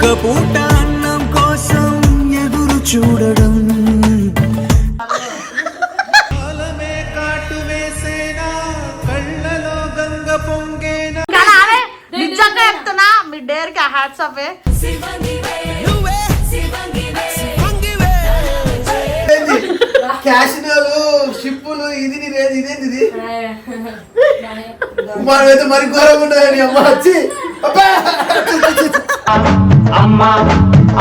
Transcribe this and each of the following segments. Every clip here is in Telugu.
ఒక్క పూట అన్నం కోసం ఎదురు చూడడం. కాలమే కాటు వేసేనా కళ్ళలో గంగ పొంగేనా? కానీ ఆమె నిజంగా చెప్తున్నా మీ డేర్కి హ్యాట్స్ ఆఫ్ క్యాషినోలు షిప్పులు ఇది నీ రేంజ్ ఇదేంది ఇది మనమైతే మరి ఘోరంగా ఉండదు అమ్మ వచ్చి. అబ్బా! అమ్మా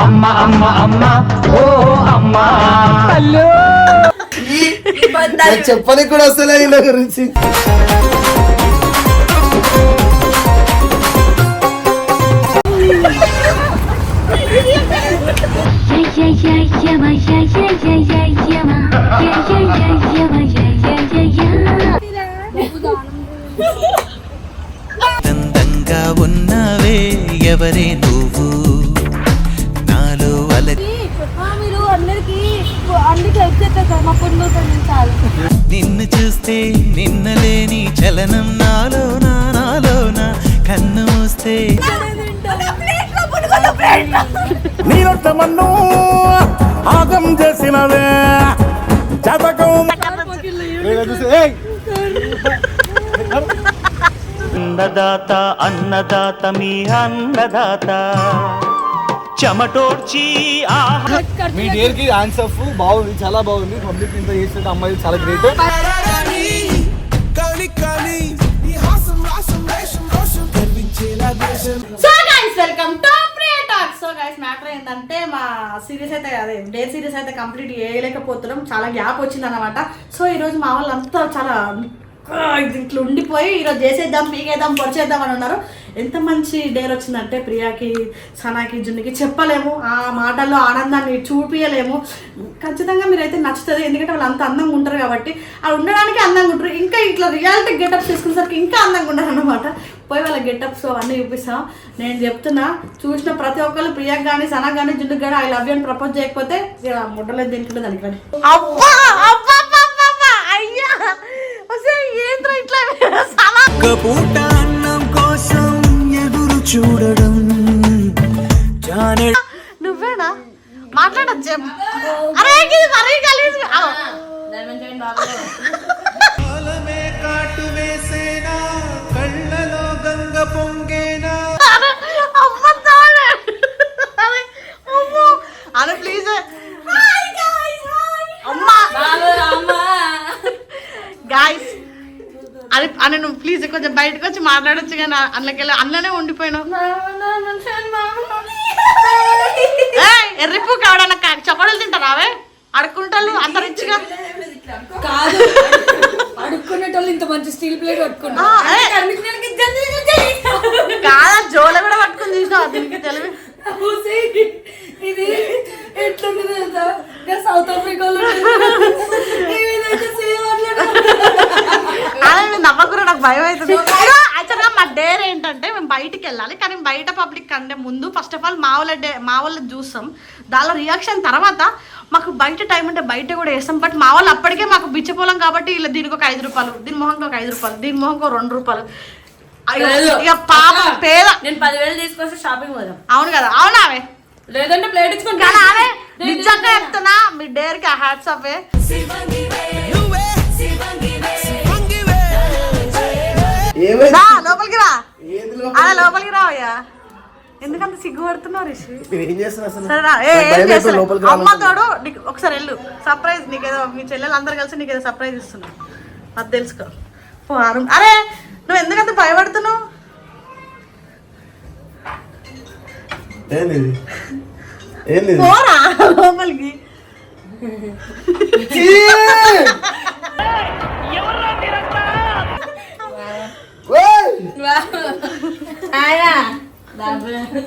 అమ్మ అమ్మ అమ్మ ఓ అమ్మా. ఈ- నాకు చెప్పడానికి కూడా వస్తలే వీళ్ళ గురించి. ఉన్నావే ఎవరే నిన్ను చూస్తే నిన్నలేని చలనం నాలోనా నాలోనా కన్ను మూస్తే. ఆగం చేసినవే. అన్నదాత అన్నదాత మీ అన్నదాత. చెమటోడ్చి మీ డేర్కి ఆన్సర్ బాగుంది చాలా బాగుంది. పబ్లిక్ ఇంత చేసిన అమ్మాయి చాలా great so guys welcome to Priya talk so guys matter ఏంటంటే మా సిరీస్ అయితే అదే డే సిరీస్ అయితే కంప్లీట్ చేయలేకపోతున్నాం. చాలా గ్యాప్ వచ్చింది అనమాట సో ఈరోజు మా వాళ్ళంతా చాలా ఇట్లా ఉండిపోయి ఈరోజు చేసేద్దాం పీకేద్దాం పొడిచేద్దాం అని ఉన్నారు. ఎంత మంచి డేర్ వచ్చిందంటే ప్రియాకి సనాకి జున్నుకి చెప్పలేము. ఆ మాటల్లో ఆనందాన్ని చూపించలేము ఖచ్చితంగా మీరైతే నచ్చుతుంది. ఎందుకంటే వాళ్ళు అంత అందంగా ఉంటారు కాబట్టి ఆ ఉండడానికి అందంగా ఉంటారు. ఇంకా ఇట్లా రియాలిటీ గెటప్స్ చేసుకునేసరికి ఇంకా అందంగా ఉంటారు అనమాట పోయి వాళ్ళ గెటప్స్ అవన్నీ చూపిస్తాం. నేను చెప్తున్నా చూసిన ప్రతి ఒక్కరు ప్రియాకి కానీ సనక్ కానీ జున్నుకి కానీ ఐ లవ్ యూ అని ప్రపోజ్ చేయకపోతే ఇక ముడ్డలేదు తింటుంది దానికి కానీ. అబ్బా అబ్బా అబ్బా అయ్యా. ఇట్లా? చూడడం. నువ్వేనా? మాట్లాడచ్చే. అరే ఇది మరీ కాలమే కాటు వేసేనా కళ్ళలో గంగ పొంగేనా అరే ప్లీజ్ అమ్మా గాయస్ అరే అని నువ్వు ప్లీజ్ కొంచెం బయటకు వచ్చి మాట్లాడొచ్చు కానీ అందులోకి వెళ్ళి అందులోనే ఉండిపోయినావు. ఎర్రిపు కావడానికి చపడలు తింటారావే అడుక్కుంటారు అంత రిచ్గా. కాదు. అడుక్కునేటోళ్ళు ఇంత మంచి స్టీల్ ప్లేట్ పట్టుకున్నా ఆ, ఏ. కాదా జోల కూడా పట్టుకుని తీసినావు దీనికి తెలివి ఇది ఎట్లుంది తెలుసా నేను సౌత్ ఆఫ్రికాలో ఇదైతే సేమ్ అట్లా అదే మీరు నవ్వకురా నాకు భయం అవుతుంది యాక్చువల్గా మా డేర్ ఏంటంటే మేము బయటికి వెళ్ళాలి కానీ బయట పబ్లిక్ కంటే ముందు ఫస్ట్ ఆఫ్ ఆల్ మా వాళ్ళ డే మా చూస్తాం దానిలో రియాక్షన్ తర్వాత మాకు బయట టైం ఉంటే బయట కూడా వేస్తాం బట్ మా వాళ్ళు అప్పటికే మాకు బిచ్చపోలం కాబట్టి ఇలా దీనికి ఒక ఐదు రూపాయలు దీని మొహంకి ఒక ఐదు రూపాయలు దీని మొహంకి ఒక రెండు రూపాయలు. అయ్యో, ఇక పాపం పేద. నేను పదివేలు తీసుకొస్తే షాపింగ్ పోదాం. అవును కదా అవునా ఆమె లేదంటే ప్లేట్ ఇచ్చుకుంటా కానీ ఆమె నిజంగా చెప్తున్నా మీ డేర్కి హ్యాట్స్ రా లోపలికి రా. అలా లోపలికి రావయ్యా. ఎందుకంత సిగ్గుపడుతున్నావు రిషి. ఏ, నాకు ఒకసారి వెళ్ళు. సర్ప్రైజ్ నీకేదో మీ చెల్లెలు అందరు కలిసి నీకేదో సర్ప్రైజ్ ఇస్తున్నా. అది తెలుసుకో. పో, ఆ room- అరే నువ్వు ఎందుకంత భయపడుతున్నావు? పోరా లోపలికి!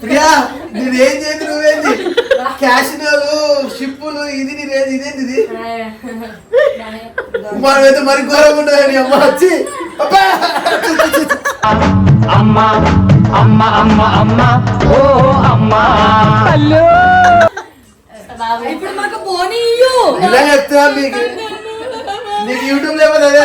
ప్రియా నేనేం చేయదు నువ్వేంది? క్యాషినోలు షిప్పులు ఇది నీ రేంజ్ ఇదేంది ఇది. మనమైతే మరి ఘోరంగా ఉండదు అమ్మ వచ్చి. అబ్బా! అమ్మా అమ్మ అమ్మ అమ్మ ఓ అమ్మా. ఇప్పుడు మాకు పోనీయు ఇలా చెప్తున్నా నీకు నీకు యూట్యూబ్ లేకపోతే అదే.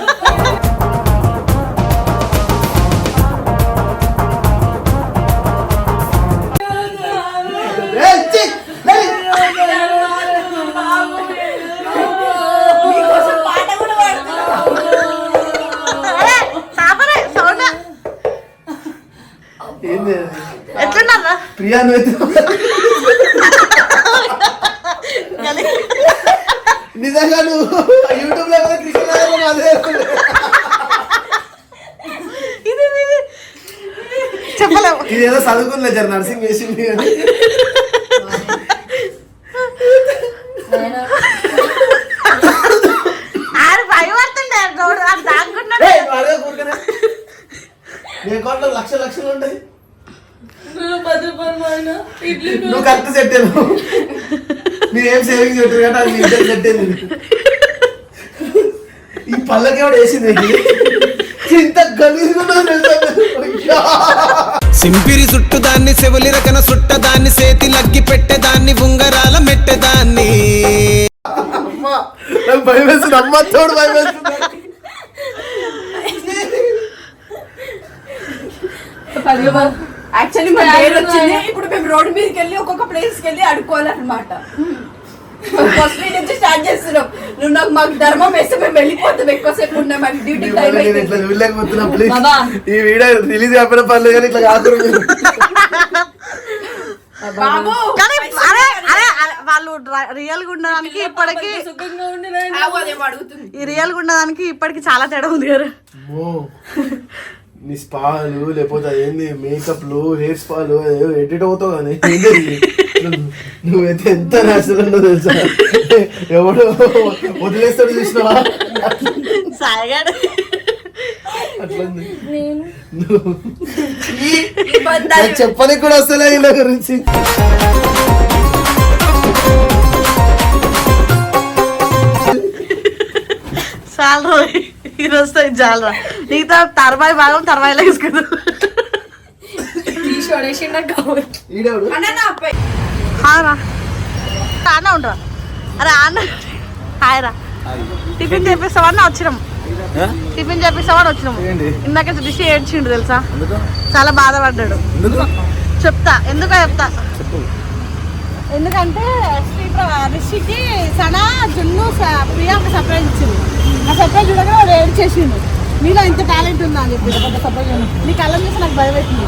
చెప్పలేము ఇది ఏదో చదువుకున్నా జర నర్సింగ్ చేసింది అని ఆడు భయపడుతుండే గౌడు ఆడు దాక్కుంటున్నాడు. నీ అకౌంట్లో లక్ష లక్షలు ఉంటాయి. నువ్వు కరెక్ట్ సెట్ అయ్యావు మీరేం సేవింగ్స్ పెట్టారు కాబట్టి అది మీ ఇద్దరు సెట్ అయింది ఈ పళ్ళకి ఎవడు వేసింది? ఇంత. సింపిరి సుట్టు దాన్ని సెవలి రకన సుట్ట దాన్ని సేతి లగ్గి పెట్టేదాన్ని ఉంగరాల మెట్టేదాన్ని. అమ్మా నాకు భయం వేస్తుంది. అమ్మ తోడు భయం వేస్తుంది. యాక్చువల్లీ మా వచ్చింది. ఇప్పుడు మేము రోడ్డు మీదకి వెళ్ళి ఒక్కొక్క ప్లేస్కి వెళ్ళి అడుకోవాలన్నమాట ఫస్ట్ నుంచి స్టార్ట్ చేస్తున్నాం. నువ్వు నాకు మాకు ధర్మం వేస్తే మేము వెళ్ళిపోతాం ఎక్కువసేపు ఉన్నాం మాకు డ్యూటీ నీ టైం వల్ల నేను అయితే ఇట్లా చూడలేకపోతున్నా ప్లీజ్ బాబా. ఈ వీడియో రిలీజ్ అయిపోయిన పర్లేదు కానీ ఇట్లా కాదు. బాబు. కానీ అరే అరే అరే, వాళ్ళు రియల్గా ఉండడానికి ఇప్పటికి ఈ రియల్గా ఉండడానికి ఇప్పటికి చాలా తేడా ఉంది కదా. అమ్మో. నీ స్పాలు లేకపోతే ఏంది మేకప్లు హెయిర్ స్పాలు ఎడిట్ అవుతావు కానీ నువ్వైతే ఎంత నేచురల్ ఉండో తెలుసా ఎవడు వదిలేస్తాడు చూసినావా? సాయిగాడు. నువ్వు- నాకు చెప్పడానికి కూడా వస్తలే వీళ్ళ గురించి చాలా ఇది వస్తాయి చాలా నీతో తర్వాయి భాగం తర్వాయిలో వేసుకుందాం ఈడెవడు? అన్న నా అబ్బాయి. హారా అన్న ఉండరా. అరే అన్న. హాయ్ రా. టిఫిన్ చేపిస్తామని వచ్చినాం. టిఫిన్ చేపిస్తామని వచ్చినాం. ఏంటి? ఇందాక దిశ ఏడ్చిండు తెలుసా? చాలా బాధపడ్డాడు. చెప్తా. ఎందుకో చెప్తా? ఎందుకంటే రిషికి సనా జున్ను ప్రియాంక సర్ప్రైజ్ ఇచ్చింది. ఆ సర్ప్రైజ్ చూడగా వాడు ఏడ్ చేసిండు నీలో ఇంత టాలెంట్ ఉందా అని చెప్పి. పెద్ద సర్ప్రైజ్ నీ కళ్ళని చూసి నాకు భయం అవుతుంది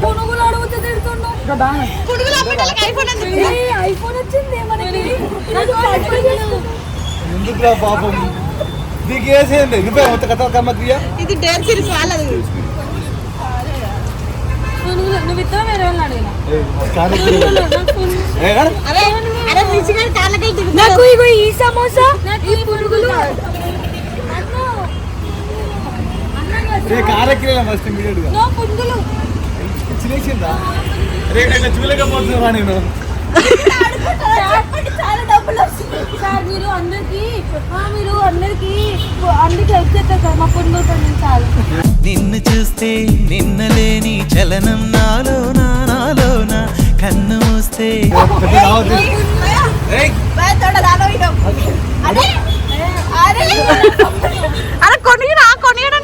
పునుగులు అడుగుతూ తిడుతున్నావు ఐఫోన్ వచ్చింది మనకి ఎందుకురా పాపం? నీకు వేసేయండి నువ్వే మొత్తం కథ కమ్మక్రియ ఇది డేర్ సిరీస్ వాళ్ళది. నువ్వు ఇద్దరు వేరే అడిగినా నాకు ఈ సమోసా ఈ పురుగులు ఫస్ట్ నో రేపు చూడలేకపోతున్నా నేను. మీరు అందరికి మీరు అందరికి అందరికి సార్. మా నిన్ను చూస్తే నిన్నలేని చలనం నాలో నాలోన? కన్ను మూస్తే అరే కొనిరా కొనియడానికి ఏంటి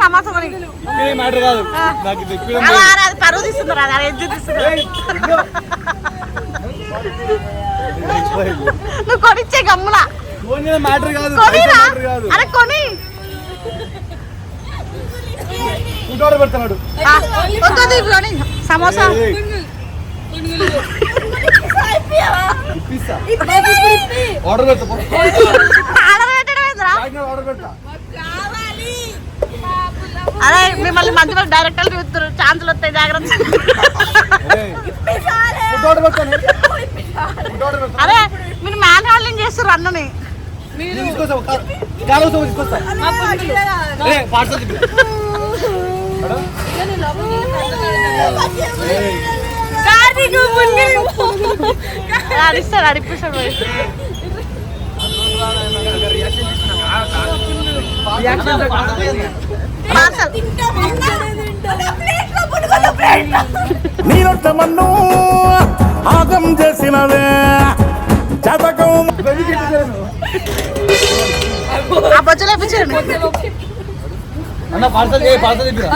సమాసం మ్యాటర్ కాదు. నాకు అది పరువు తీస్తున్నారు అది ఎజ్జు తీస్తున్నారు. నువ్వు కొనిచ్చే మీద మ్యాటర్ కాదు కొనిరా. అరే కొని. ఫుడ్ పెడతాడు సమోసా. ఆర్డర్ పెడతా ఆర్డర్ పెడతా అరే మిమ్మల్ని మంచి మంచి డైరెక్టర్లు చూస్తారు ఛాన్సులు వస్తాయి జాగ్రత్త. అరే మీరు మ్యాన్ హ్యాండ్లింగ్ చేస్తారు అన్నని. అడిస్తాడు అడిపిస్తాడు. పార్సల్. నీరొట్టమన్ను ఆగం చేసినవే. జతకం. ఆ బొచ్చలు వేపించండి అన్న పార్సల్ చేయి పార్సల్ చెప్పిరా.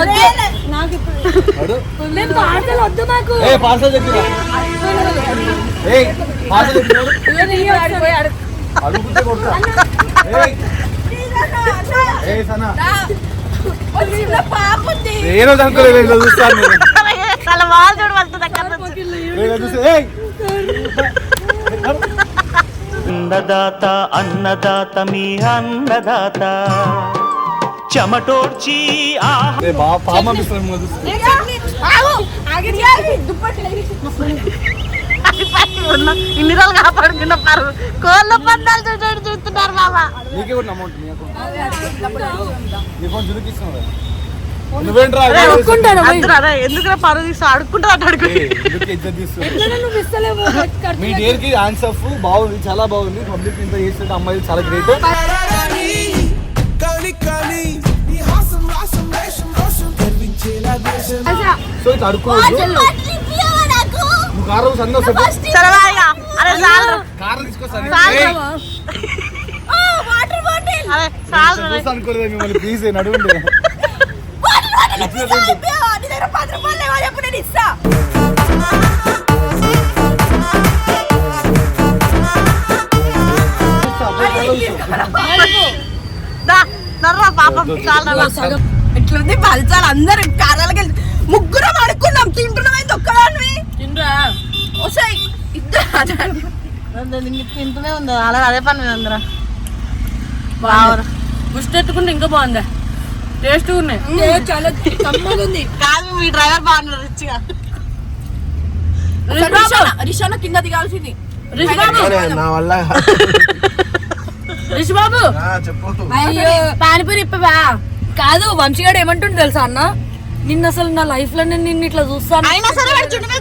అడు ఏ పార్సల్ చెప్పిరా. ఏ పార్సల్ చెప్పిరా. అడుగుతే కొడతా ఏయ్ ఏ సనా. చూస్తాను వాళ్ళ వాళ్ళు చూడు వాళ్ళ దగ్గర నుంచి. ఇలా చూస్తే ఏయ్! అన్నదాత అన్నదాత మీ అన్నదాత. చెమటోడ్చి పాప ఉన్న ఇన్ని రోజులు కాపాడుకున్న పరు కోళ్ళ పందాలు చూసాడు చూస్తున్నారు బాబా నీకే కూడా అమౌంట్ నీ అకౌంట్ నీ ఫోన్ చురుకిస్తున్నావు నువ్వేంట్రా అందరూ అదే ఎందుకు పరువు తీసి అడుక్కుంటారు అటు అడుగు. ఏయ్, ఎందుకు ఇజ్జత్ తీస్తున్నావు? మీ డేర్కి ఆన్సర్ బాగుంది చాలా బాగుంది. పబ్లిక్ ఇంత చేస్తుంటే అమ్మాయి చాలా గ్రేట్ సో ఇట్లా అడుక్కోవద్దు. నువ్వు కారు సందో సరే బాయ్యా. అరే చాలు. కారు తీసుకొస్తాను చాలు ఏయ్, అరే చాలు రే. చూస్తా అనుకోలేదు మిమ్మల్ని? ప్లీజ్ నడువుండే దా, నర్రా పాపం. చాలు నర్రా. ఇట్లుంది పలచాలి అందరు కారాలకి వెళ్తే ముగ్గురం అడుక్కున్నాం తింటున్నాం అయితే ఒక్కదాన్ని ఇద్దరు తింటూనే ఉంది. అలా అదే పని అందరూ బావరా. ముష్టెత్తుకుంటే ఇంకా బాగుందా. టేస్ట్ ఉన్నాయి. చాలా కమ్మగుంది కాదు మీ డ్రైవర్ బాగున్నారు రిచ్గా. రిషానా రిషానా కింద దిగాల్సింది. నా వల్ల. అయ్యో. పానిపూరి ఇప్పవా? కాదు వంశీగాడు ఏమంటుండు తెలుసా అన్న? నిన్న అసలు నా లైఫ్లో నేను నిన్ను ఇట్లా చూస్తాను. అయినా సరే వాడు చుట్టూ మీద